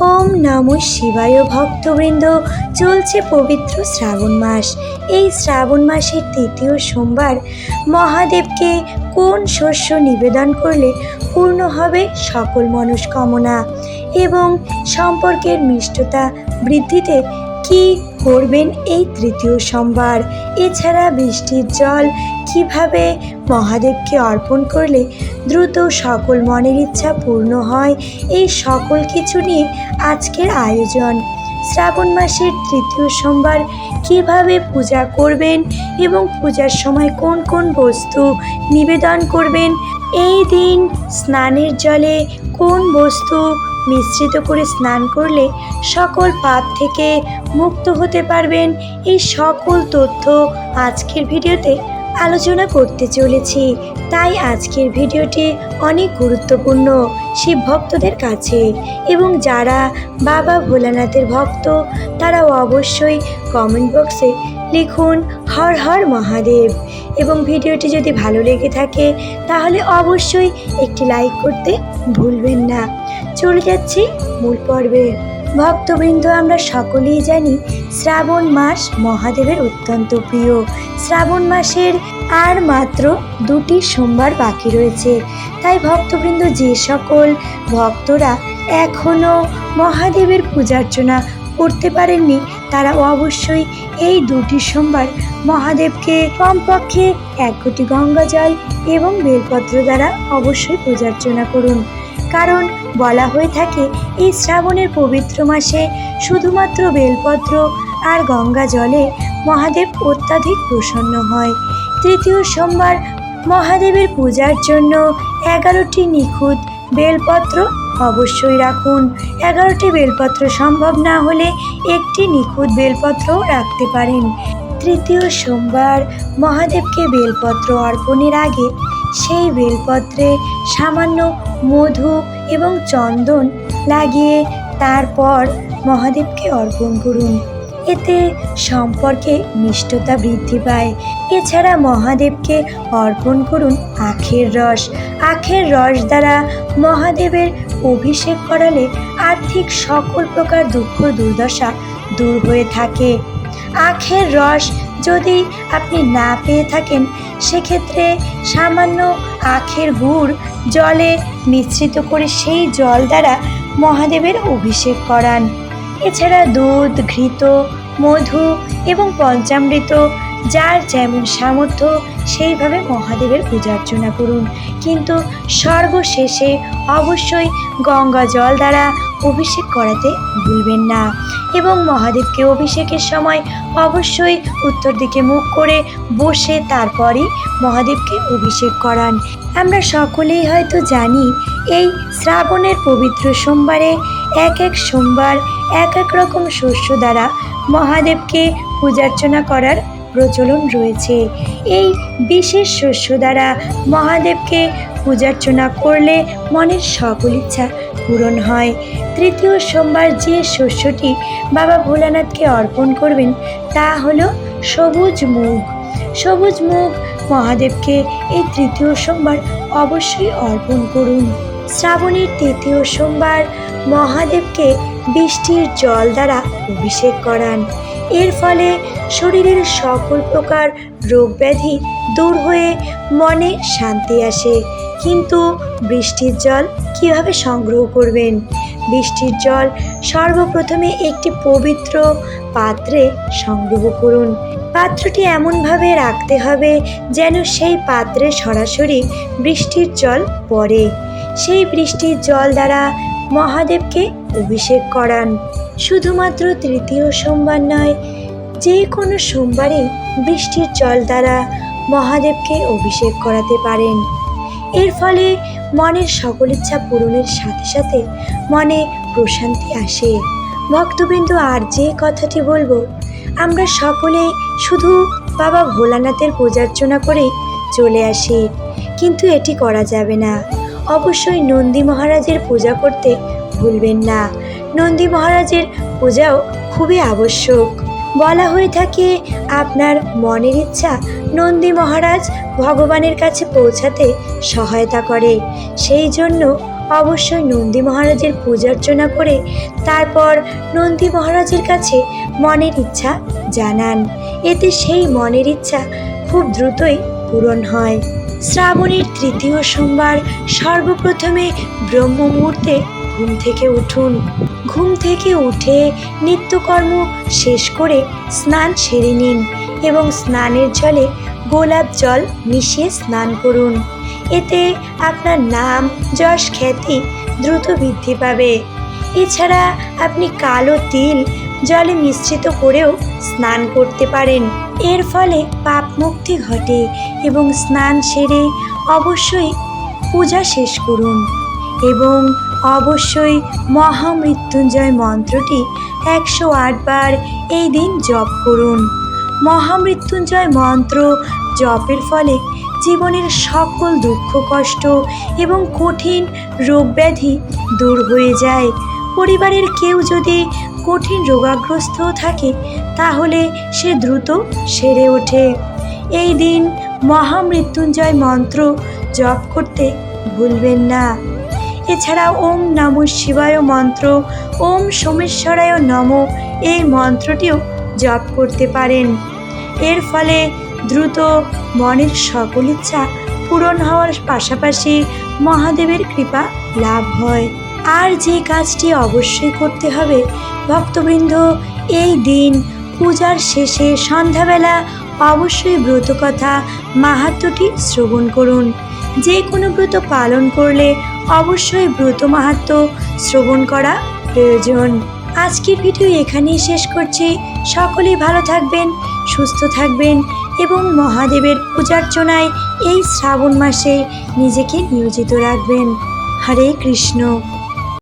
ওম নম শিবায় ভক্তবৃন্দ, চলছে পবিত্র শ্রাবণ মাস। এই শ্রাবণ মাসের তৃতীয় সোমবার মহাদেবকে কোন শস্য নিবেদন করলে পূর্ণ হবে সকল মনস্কামনা? এবং সম্পর্কের মিষ্টতা বৃদ্ধিতে কি করবেন এই তৃতীয় সোমবার। এছাড়া বৃষ্টির জল কীভাবে মহাদেবকে অর্পণ করলে দ্রুত সকল মনের ইচ্ছা পূর্ণ হয়, এই সকল কিছু নিয়ে আজকের আয়োজন। শ্রাবণ মাসের তৃতীয় সোমবার কীভাবে পূজা করবেন এবং পূজার সময় কোন কোন বস্তু নিবেদন করবেন, এই দিন স্নানের জলে কোন বস্তু মিশ্রিত করে স্নান করলে সকল পাপ থেকে মুক্ত হতে পারবেন। এই সকল তথ্য আজকের ভিডিওতে আলোচনা করতে চলেছি। তাই আজকের ভিডিওটি অনেক গুরুত্বপূর্ণ শিব ভক্তদের কাছে এবং যারা বাবা ভোলানাথের ভক্ত তারা অবশ্যই কমেন্ট বক্সে লিখুন হর হর মহাদেব। এবং ভিডিওটি যদি ভালো লেগে থাকে, তাহলে অবশ্যই একটি লাইক করতে ভুলবেন না। চলে যাচ্ছি মূল পর্বে। ভক্তবৃন্দ, আমরা সকলেই জানি শ্রাবণ মাস মহাদেবের অত্যন্ত প্রিয়। শ্রাবণ মাসের আর মাত্র দুটি সোমবার বাকি রয়েছে। তাই ভক্তবৃন্দ, যে সকল ভক্তরা এখনও মহাদেবের পূজার্চনা করতে পারেননি, তারা অবশ্যই এই দুটি সোমবার মহাদেবকে কমপক্ষে এক কোটি গঙ্গা জল এবং বেলপত্র দ্বারা অবশ্যই পূজার্চনা করুন। কারণ বলা হয়ে থাকে, এই শ্রাবণের পবিত্র মাসে শুধুমাত্র বেলপত্র আর গঙ্গা জলে মহাদেব অত্যাধিক প্রসন্ন হয়। তৃতীয় সোমবার মহাদেবের পূজার জন্য এগারোটি নিখুঁত বেলপত্র অবশ্যই রাখুন। এগারোটি বেলপত্র সম্ভব না হলে একটি নিখুঁত বেলপত্রও রাখতে পারেন। তৃতীয় সোমবার মহাদেবকে বেলপত্র অর্পণের আগে সেই বেলপত্রে সামান্য মধু এবং চন্দন লাগিয়ে তারপর মহাদেবকে অর্পণ করুন। এতে সম্পর্কে মিষ্টতা বৃদ্ধি পায়। এছাড়া মহাদেবকে অর্পণ করুন আখের রস। আখের রস দ্বারা মহাদেবের অভিষেক করালে আর্থিক সকল প্রকার দুঃখ, দুর্দশা দূর হয়ে থাকে। আখের রস যদি আপনি না পেয়ে থাকেন, সেক্ষেত্রে সামান্য আখের গুড় জলে মিশ্রিত করে সেই জল দ্বারা মহাদেবের অভিষেক করান। এছাড়া দুধ, ঘৃত, মধু এবং পঞ্চামৃত, যার যেমন সামর্থ্য সেইভাবে মহাদেবের পূজা অর্চনা করুন। কিন্তু সর্বশেষে অবশ্যই গঙ্গা জল দ্বারা অভিষেক করাতে ভুলবেন না এবং মহাদেবকে অভিষেকের সময় অবশ্যই উত্তর দিকে মুখ করে বসে তারপরই মহাদেবকে অভিষেক করান। আমরা সকলেই হয়তো জানি, এই শ্রাবণের পবিত্র সোমবারে এক এক সোমবার এক এক রকম শস্য দ্বারা মহাদেবকে পূজার্চনা করার প্রচলন রয়েছে। এই বিশেষ শস্য দ্বারা মহাদেবকে পূজার্চনা করলে মনের সকল ইচ্ছা পূরণ হয়। তৃতীয় সোমবার যে শস্যটি বাবা ভোলানাথকে অর্পণ করবেন, তা হলো সবুজ মুগ। সবুজ মুগ মহাদেবকে এই তৃতীয় সোমবার অবশ্যই অর্পণ করুন। শ্রাবণের তৃতীয় সোমবার মহাদেবকে বৃষ্টির জল দ্বারা অভিষেক করান। এর ফলে শরীরের সকল প্রকার রোগ ব্যাধি দূর হয়ে মনে শান্তি আসে। কিন্তু বৃষ্টির জল কীভাবে সংগ্রহ করবেন? বৃষ্টির জল সর্বপ্রথমে একটি পবিত্র পাত্রে সংগ্রহ করুন। পাত্রটি এমনভাবে রাখতে হবে যেন সেই পাত্রে সরাসরি বৃষ্টির জল পড়ে। সেই বৃষ্টির জল দ্বারা মহাদেবকে অভিষেক করান। শুধুমাত্র তৃতীয় সোমবার নয়, যে কোনো সোমবারে বৃষ্টির জল দ্বারা মহাদেবকে অভিষেক করাতে পারেন। এর ফলে মনের সকল ইচ্ছা পূরণের সাথে সাথে মনে প্রশান্তি আসে। ভক্তবৃন্দ, আর যে কথাটি বলব, আমরা সকলে শুধু বাবা ভোলানাথের পূজার্চনা করেই চলে আসি, কিন্তু এটি করা যাবে না। অবশ্যই নন্দী মহারাজের পূজা করতে ভুলবেন না। নন্দী মহারাজের পূজাও খুবই আবশ্যক। বলা হয়ে থাকে, আপনার মনের ইচ্ছা নন্দী মহারাজ ভগবানের কাছে পৌঁছাতে সহায়তা করে। সেই জন্য অবশ্যই নন্দী মহারাজের পূজার্চনা করে, তারপর নন্দী মহারাজের কাছে মনের ইচ্ছা জানান। এতে সেই মনের ইচ্ছা খুব দ্রুতই পূরণ হয়। শ্রাবণের তৃতীয় সোমবার সর্বপ্রথমে ব্রহ্ম মুহূর্তে ঘুম থেকে উঠুন। ঘুম থেকে উঠে নিত্যকর্ম শেষ করে স্নান সেরে নিন এবং স্নানের জলে গোলাপ জল মিশিয়ে স্নান করুন। এতে আপনার নাম, যশ, খ্যাতি দ্রুত বৃদ্ধি পাবে। এছাড়া আপনি কালো তিল জলে মিশ্রিত করেও স্নান করতে পারেন। এর ফলে পাপ মুক্তি ঘটে এবং স্নান সেরে অবশ্যই পূজা শেষ করুন এবং অবশ্যই মহামৃত্যুঞ্জয় মন্ত্রটি একশো বার এই দিন জপ করুন। মহামৃত্যুঞ্জয় মন্ত্র জপের ফলে জীবনের সকল দুঃখ, কষ্ট এবং কঠিন রোগ ব্যাধি দূর হয়ে যায়। পরিবারের কেউ যদি কঠিন রোগাগ্রস্ত থাকে, তাহলে সে দ্রুত সেরে ওঠে। এই দিন মহামৃত্যুঞ্জয় মন্ত্র জপ করতে ভুলবেন না। এছাড়া ওম নম শিবায় মন্ত্র, ওম সোমেশ্বরায় নম এই মন্ত্রটিও জপ করতে পারেন। এর ফলে দ্রুত মনের সকল ইচ্ছা পূরণ হওয়ার পাশাপাশি মহাদেবের কৃপা লাভ হয়। আর যে কাজটি অবশ্যই করতে হবে, ভক্তবৃন্দ, এই দিন পূজার শেষে সন্ধ্যাবেলা অবশ্যই ব্রতকথা মাহাত্মটি শ্রবণ করুন। যে কোনো ব্রত পালন করলে অবশ্যই ব্রত মাহাত্ম শ্রবণ করা প্রয়োজন। আজকের ভিডিও এখানেই শেষ করছি। সকলেই ভালো থাকবেন, সুস্থ থাকবেন এবং মহাদেবের পূজার্চনায় এই শ্রাবণ মাসে নিজেকে নিয়োজিত রাখবেন। হরে কৃষ্ণ।